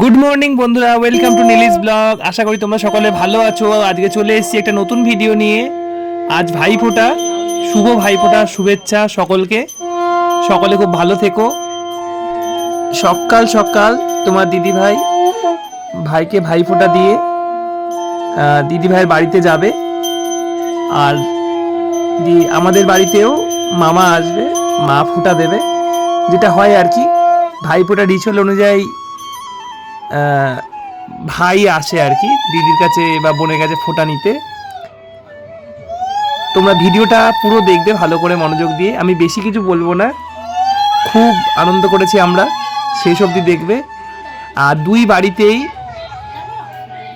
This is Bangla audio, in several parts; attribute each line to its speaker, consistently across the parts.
Speaker 1: গুড মর্নিং বন্ধুরা। ওয়েলকাম টু নীলিস ব্লগ আশা করি তোমরা সকলে ভালো আছো। আজকে চলে এসেছি একটা নতুন ভিডিও নিয়ে। আজ ভাইফোঁটা, শুভ ভাইফোঁটা, শুভেচ্ছা সকলকে। সকলে খুব ভালো থেকো। সকাল সকাল তোমার দিদি ভাই ভাইকে ভাইফোঁটা দিয়ে দিদি ভাইয়ের বাড়িতে যাবে। আর দি- আমাদের বাড়িতেও মামা আসবে, মা ফোঁটা দেবে। যেটা হয় আর কি, ভাইফোঁটা রিচুয়াল অনুযায়ী ভাই আসে আর কি, দিদির কাছে বা বোনের কাছে ফোঁটা নিতে। তোমরা ভিডিওটা পুরো দেখবে ভালো করে মনোযোগ দিয়ে। আমি বেশি কিছু বলব না। খুব আনন্দ করেছি আমরা, শেষ অবধি দেখবে। আর দুই বাড়িতেই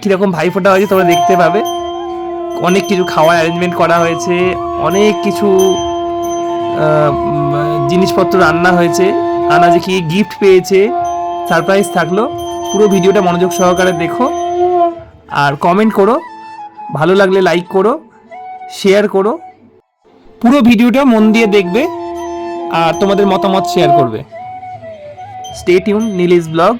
Speaker 1: কীরকম ভাই ফোঁটা হয়েছে তোমরা দেখতে পাবে। অনেক কিছু খাওয়ার অ্যারেঞ্জমেন্ট করা হয়েছে, অনেক কিছু জিনিসপত্র রান্না হয়েছে। আনা যে কি গিফট পেয়েছে সারপ্রাইজ থাকল। পুরো ভিডিওটা মনোযোগ সহকারে দেখো আর কমেন্ট করো। ভালো লাগলে লাইক করো শেয়ার করো। পুরো ভিডিওটা মন দিয়ে দেখবে আর তোমাদের মতামত শেয়ার করবে। স্টে টিউন নীলিস ব্লগ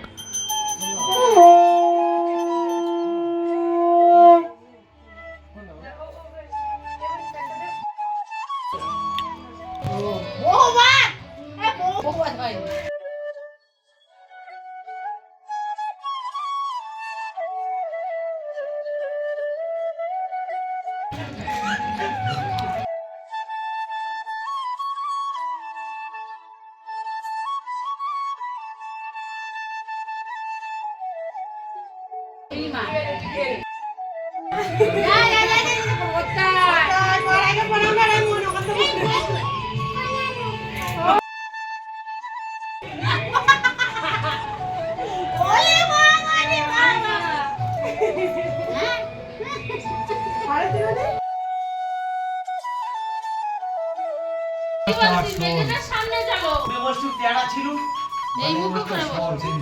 Speaker 2: হয় সামনে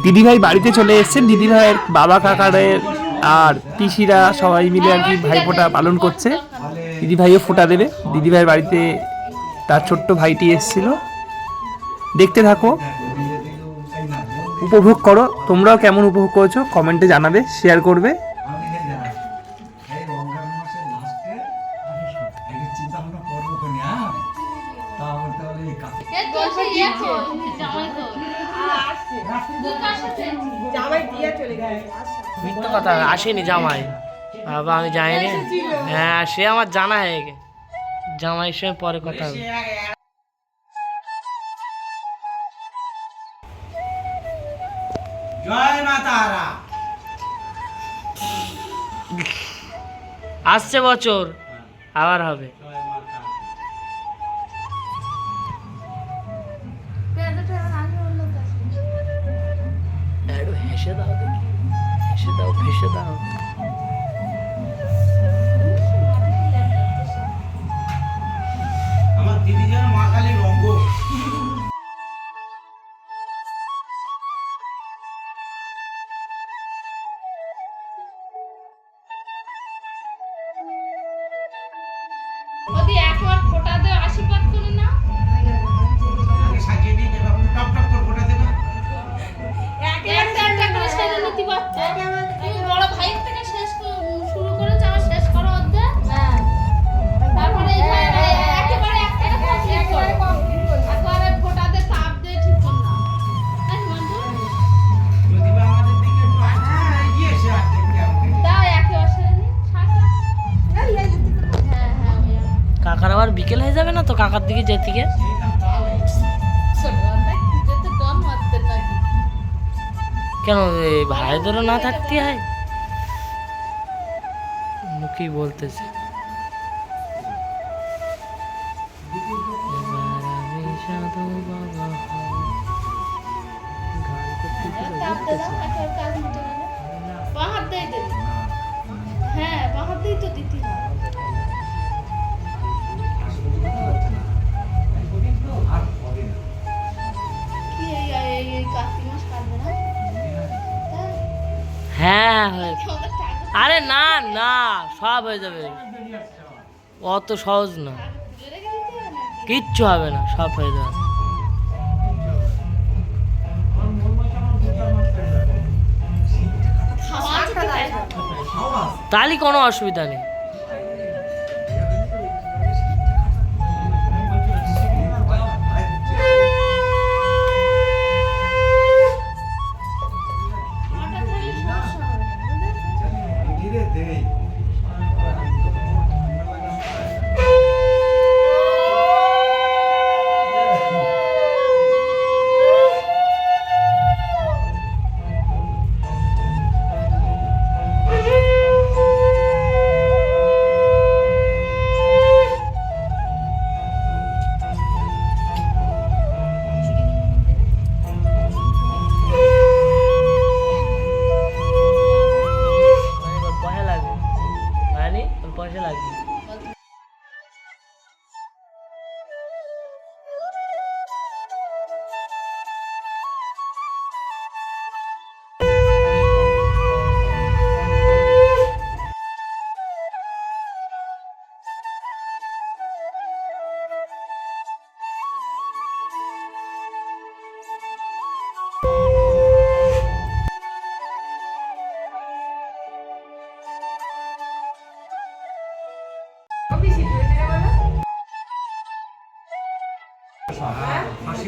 Speaker 1: দিদি ভাই বাড়িতে চলে এসেছেন। দিদি ভাইয়ের বাবা কাকারের আর পিসিরা সবাই মিলে আর কি ভাইফোঁটা পালন করছে। দিদি ভাইও ফোঁটা দেবে। দিদি ভাইয়ের বাড়িতে তার ছোট্ট ভাইটি এসেছিল। দেখতে থাকো। উপভোগ করো। তোমরাও কেমন উপভোগ করছ? কমেন্টে জানাবে, শেয়ার করবে।
Speaker 3: আসেনি জামাই। বাবা আমি যাইনি। হ্যাঁ সে আমার জানা হয়ে গে জামাইয়ের সঙ্গে পরে কথা হবে।
Speaker 4: জয় মা তারা।
Speaker 3: আসছে বছর আবার হবে। হেসে দাও দেখি। হেসে দাও হেসে দাও যাবে না তো কাকার দিকে যেতে গিয়ে
Speaker 2: শোনো, অর্ধেক যেতে ডন মারতেন নাকি?
Speaker 3: কেন এই ভাইদেরও না থাকতে হয় মুখেই বলতেছে এবার আমি সাধু বাবা হব। গান করতে
Speaker 4: আরে না
Speaker 2: না,
Speaker 3: সব হয়ে যাবে। অত সহজ না। কিচ্ছু হবে না, সব হয়ে যাবে।
Speaker 5: তাহলে কোনো অসুবিধা নেই। 重
Speaker 2: 新来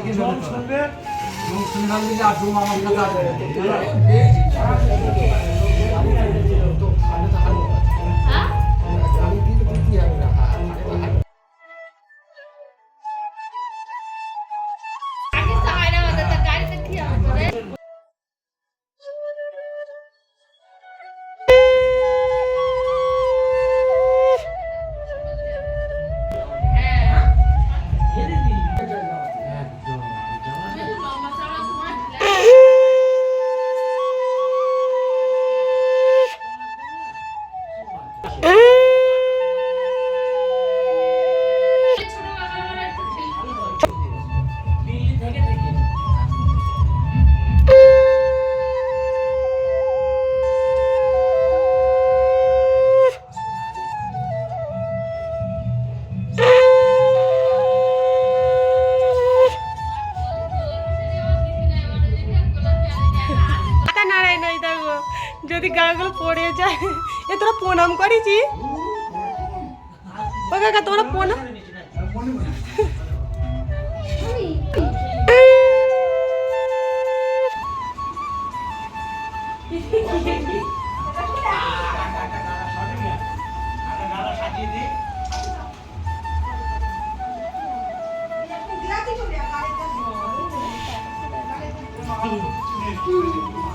Speaker 2: শুনবে এবং শুনে ভাবলে যে আমার কাছে আসবে
Speaker 4: পড়ে যায়। এ তোরা প্রণাম করেছি? ও কাকা তোরা প্রণাম?
Speaker 6: Thank you.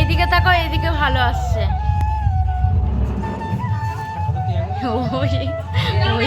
Speaker 6: এইদিকে তাকাও এইদিকে ভালো আসছে। ওই। ওই।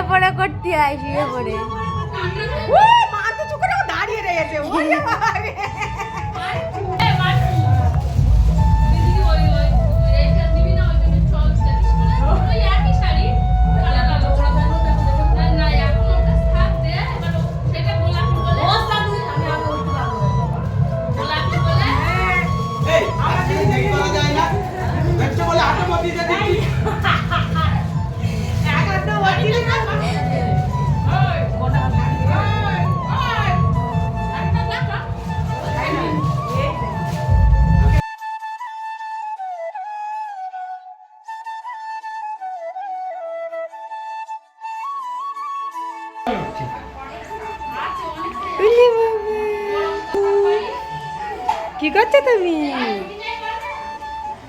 Speaker 5: দুটো আমার ছেড়ে
Speaker 6: দেবে।
Speaker 7: করতে হয় শুয়ে পড়ে
Speaker 6: ও মা তো চুপ করে দাঁড়িয়ে রয়েছে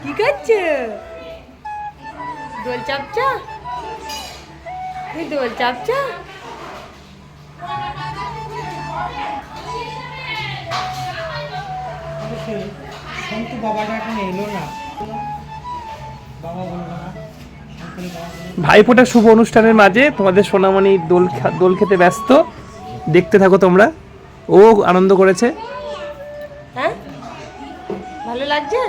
Speaker 7: কি করছ? দোল চাপছো? তুমি দোল চাপছো?
Speaker 3: সন্তু বাবাটা এখন এলো না। বাবা বলব না শঙ্করের বাবা বলব
Speaker 1: ভাইফোঁটা শুভ অনুষ্ঠানের মাঝে তোমাদের সোনামণি দোল দোল খেতে ব্যস্ত। দেখতে থাকো তোমরা। ও আনন্দ করেছে।
Speaker 7: হ্যাঁ? ভালো লাগছে?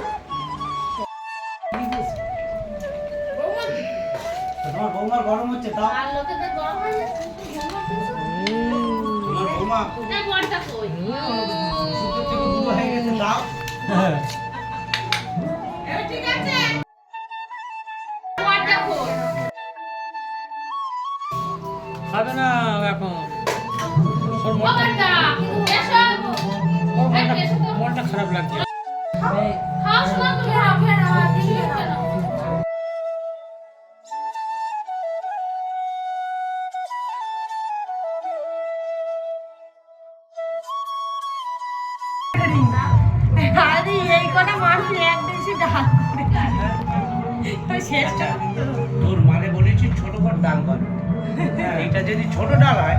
Speaker 4: তোমার বৌমার গরম হচ্ছে
Speaker 2: গরম হয়ে
Speaker 4: তোমার বৌমা। হয়ে গেছে
Speaker 2: ঠিক আছে।
Speaker 3: খাবে না এখন। মনটা খারাপ লাগছে।
Speaker 4: তোর মানে ছোট কর কর। এইটা যদি ছোট ডাল হয় হয়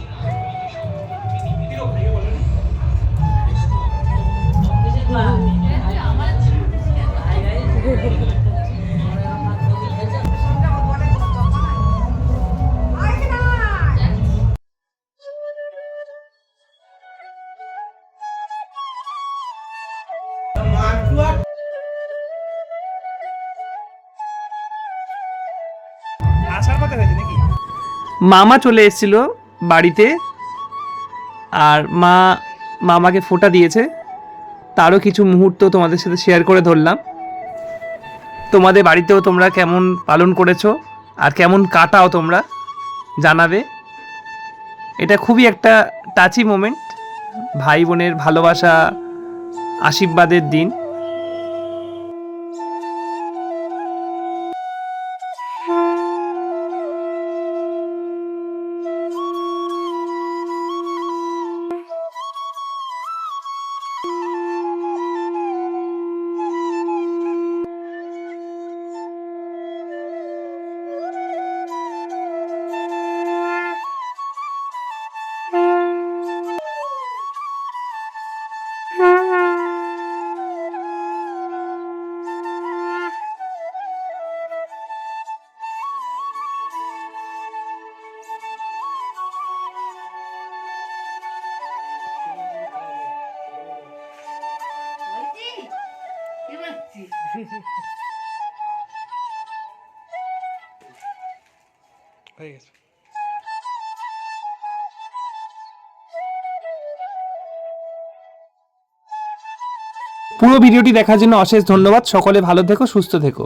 Speaker 1: মামা চলে এসেছিল বাড়িতে আর মা, মামাকে ফোঁটা দিয়েছে। তারও কিছু মুহূর্ত তোমাদের সাথে শেয়ার করে ধরলাম। তোমাদের বাড়িতেও তোমরা কেমন পালন করেছ? আর কেমন কাটাও তোমরা? জানাবে। এটা খুবই একটা টাচি মোমেন্ট ভাই বোনের ভালোবাসা, আশীর্বাদের দিন।
Speaker 3: হয়ে গেছে
Speaker 1: পুরো ভিডিওটি দেখার জন্য অশেষ ধন্যবাদ। সকলে ভালো থেকো সুস্থ থেকো।